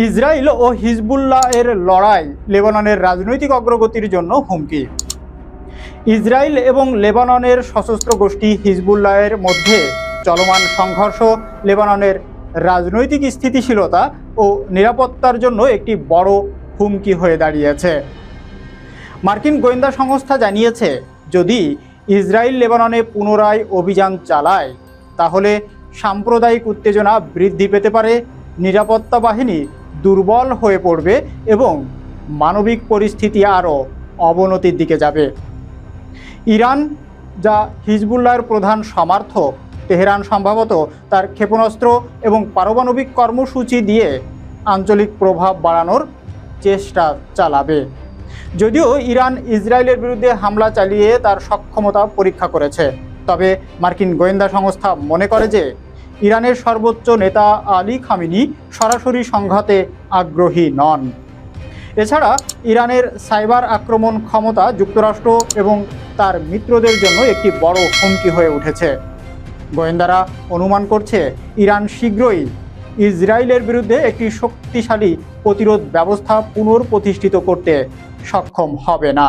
Israel ও Hezbollah এর লড়াই লেবাননের রাজনৈতিক অগ্রগতির জন্য হুমকি। ইসরায়েল এবং লেবাননের সশস্ত্র গোষ্ঠী হিজবুল্লাহের মধ্যে চলমান সংঘর্ষ, লেবাননের রাজনৈতিক স্থিতিশীলতা ও নিরাপত্তার জন্য একটি বড় হুমকি হয়ে দাঁড়িয়েছে। মার্কিন গোয়েন্দা সংস্থা জানিয়েছে, যদি ইসরায়েল লেবাননে পুনরায় অভিযান চালায়, তাহলে সাম্প্রদায়িক উত্তেজনা বৃদ্ধি পেতে পারে। নিরাপত্তা বাহিনী দুর্বল হয়ে পড়বে এবং মানবিক পরিস্থিতি আরও অবনতির দিকে যাবে। ইরান, যা হিজবুল্লাহর প্রধান সমর্থক তেহরান সম্ভবত তার ক্ষেপণাস্ত্র এবং পারমাণবিক কর্মসূচি দিয়ে আঞ্চলিক প্রভাব বাড়ানোর চেষ্টা চালাবে। যদিও ইরান ইসরায়েলের বিরুদ্ধে হামলা চালিয়ে তার সক্ষমতা পরীক্ষা করেছে, তবে মার্কিন গোয়েন্দা সংস্থা মনে করে যে ইরানের সর্বোচ্চ নেতা আলী খামিনি সরাসরি সংঘাতে আগ্রহী নন। এছাড়া ইরানের সাইবার আক্রমণ ক্ষমতা যুক্তরাষ্ট্র এবং তার মিত্রদের জন্য একটি বড় হুমকি হয়ে উঠেছে। গোয়েন্দারা অনুমান করছে, ইরান শীঘ্রই ইসরায়েলের বিরুদ্ধে একটি শক্তিশালী প্রতিরোধ ব্যবস্থা পুনর্প্রতিষ্ঠিত করতে সক্ষম হবে না।